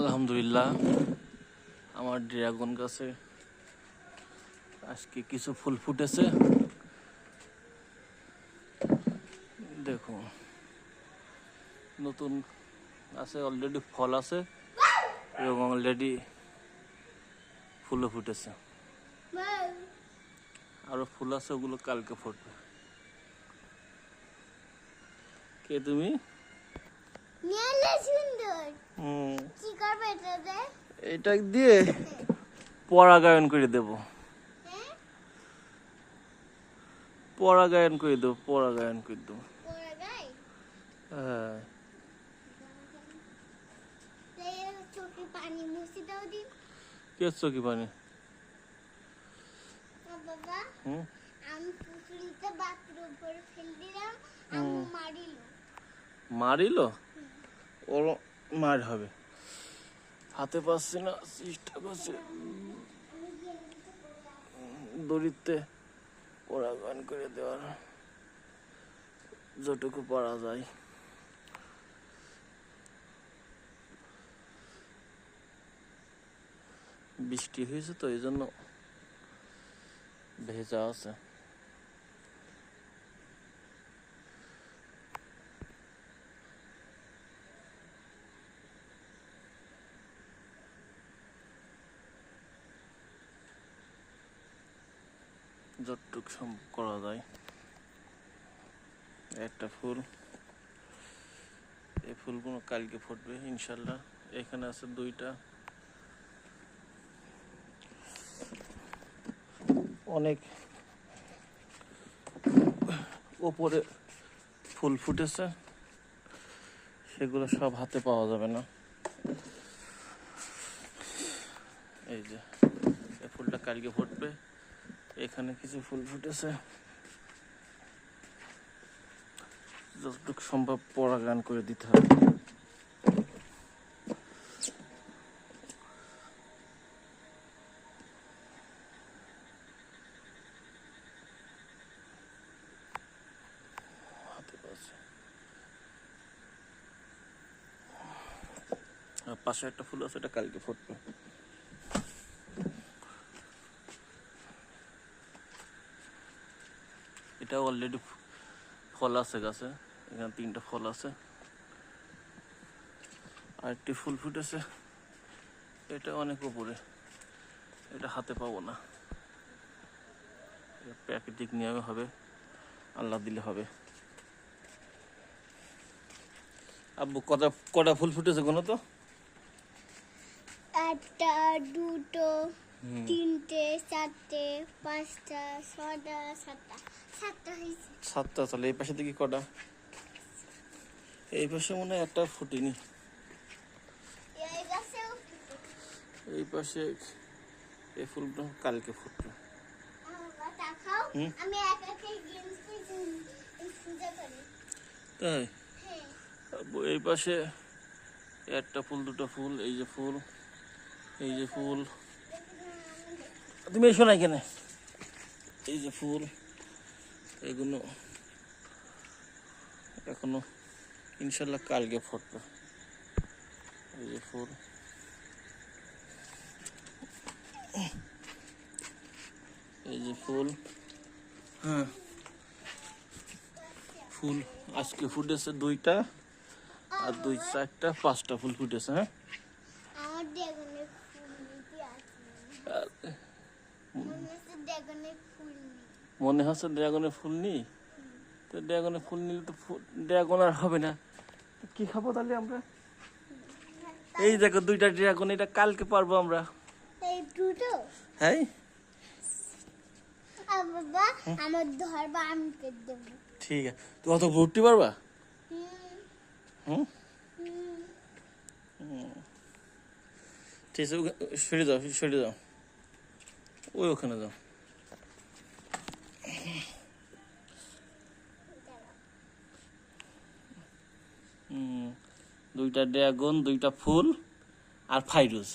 আলহামদুলিল্লাহ, আমার ড্রাগন গাছে আজকে কিছু ফুল ফুটেছে। দেখো, নতুন আছে অলরেডি ফল আছে, এবং অলরেডি ফুলও ফুটেছে। আরও ফুল আছে, ওগুলো কালকে ফুটবে। কে তুমি? সুন্দর। কি করবে এটাতে এটা দিয়ে পরাগায়ন করে দেব। হ্যাঁ? পরাগায়ন করে দেবো পরাগায়ন করে দেবো। হ্যাঁ। কে চকি পানি? ও বাবা হুম। আমি পুকুরিতে বাথরুম উপরে ফেল দিলাম আমি মারিল? মারিল ওর মার হবে। হাতে পাচ্ছি না, চেষ্টা করছে। দড়িতে পরাগায়ন করে দেওয়ার যতটুকু পারা যায়। বৃষ্টি হয়েছে তো, এই জন্য ভেজা আছে। যতটুক সম্ভব করা যায়। একটা ফুল। এই ফুলগুলো কালকে ফুটবে, ইনশাল্লাহ। এখানে আছে দুইটা। অনেক ওপরে ফুল ফুটেছে। সেগুলো সব হাতে পাওয়া যাবে না। এই যে, এই ফুলটা কালকে ফুটবে। এখানে কিছু ফুল ফুটেছে। যতটুকু সম্ভব পরাগান করে দিতে হবে। পাশে একটা ফুল আছে, এটা কালকে ফুটবে। এটা অলরেডি ফল আছে গাছে। এখানে তিনটা ফল আছে। আর একটি ফুল ফুটেছে। এটা অনেক উপরে। এটা হাতে পাবো না। প্রাকৃতিক নিয়মে হবে। আল্লাহ দিলে হবে। আব্বু, কটা কটা ফুল ফুটেছে কোনো তো? একটা, দুটো। তিনটে চারটে পাঁচটা ছটা সাতটা। সাতটা হয়েছে। সাতটা চলে এই পাশে দেখি কটা। এই পাশে মনে হয় একটা ফুটিনি। এই পাশে এই ফুলটা কালকে করি। তাই? হ্যাঁ। এই পাশে একটা ফুল দুটো ফুল এই যে ফুল এই যে ফুল। তুমি এসো না এখানে। এই যে ফুল এগুলো এখনও ইনশাল্লাহ কালকে ফুটবে। এই যে ফুল। এই যে ফুল। হ্যাঁ। ফুল আজকে ফুটেছে দুইটা আর দুই চারটা পাঁচটা ফুল ফুটেছে হ্যাঁ আমার ড্রাগনের ফুল নিতে আছে আর মনে হচ্ছে ড্রাগনের ফুল নেই। মনে হচ্ছে ড্রাগনের ফুল নি তো ড্রাগনের ফুল নিলে তো ড্রাগন আর হবে না। কি খাব তাহলে আমরা? এই দেখো দুইটা ড্রাগন এটা কালকে পারব আমরা। এই দুটো? হ্যাঁ বাবা আমার ধরবা আমি কেটে দেবো। ঠিক আছে। তুই অত ভর্তি পারবা? হুম। ঠিক আছে সরে যাও সরে যাও ওই ওখানে যাও দুইটা ড্রাগন দুইটা ফুল আর ফাইরুজ।